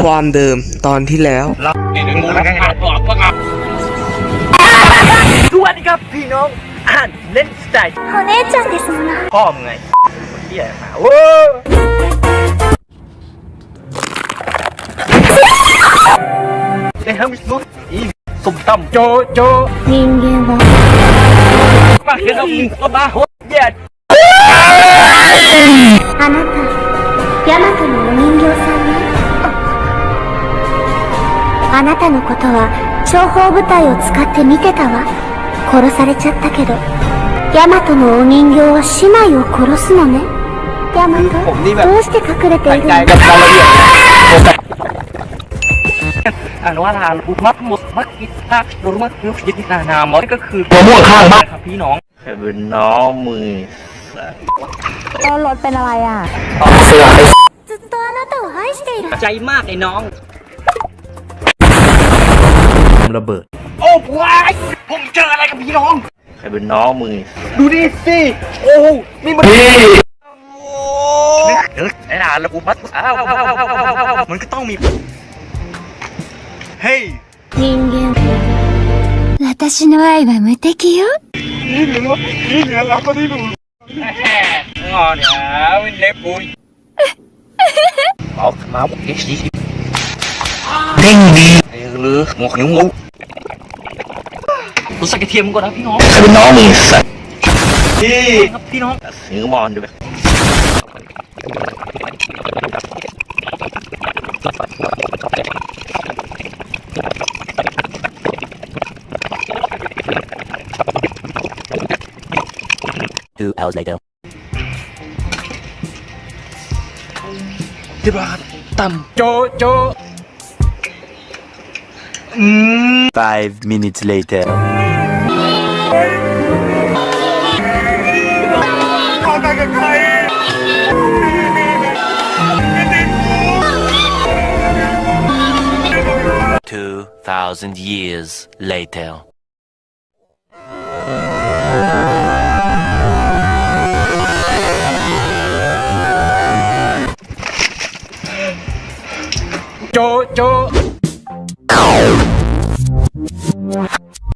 ความเดิมตอนที่แล้ว สวัสดีครับพี่น้องอ่านเล่นสไตล์ お姉ちゃんですもの พ่อมึงไงเฮียมาโอ้เอ้ยทำสุดอีสมตำโจโจ 人間は มาเห็นเอามึงก็มาโหดเหี้ย あなたのことは諜報部隊を使って見てたわ殺されちゃったけどヤマトのお人形は姉妹を殺すのねヤマト ผมนี่แบบ どうして隠れて ใส่ いる ใจ の กับรายละเอียดอ่านว่าทานอุมักมุสมักอิตาโดรมักยุยิตินานามอนี่ก็คือมะม่วงข้างบ้านครับพี่น้องเป็นน้องมือ ก็รถเป็นอะไรอ่ะ ずっとあなたを愛している ใจมากไอ้น้อง ระเบิด โอ้วายผมเจออะไรกับพี่น้องใครเป็นน้องมือ ดูนี่สิ โอ้นี่มันนี่ไอ้นานแล้วกูมัดอ้าวอ้าวอ้าวอ้าวอ้าวมันก็ต้องมี เฮ้ย 人間私の愛は無敵よ งอนเนี่ยวินเล็บปุยเอามาบุกเอชดีเด้งดีไ อ้หรือหมวกนิ้วงูรู้สึกกระเทียมก่อนนะพี่น้องใครเป็นน้องมือสัตว์พี่ครับพี่น้องซื้อมอนดูแบบ Two hours later. ที่บ้านต่ำโจโจอืม Five minutes later. Two thousand years later. Joe, Joe. Yeah.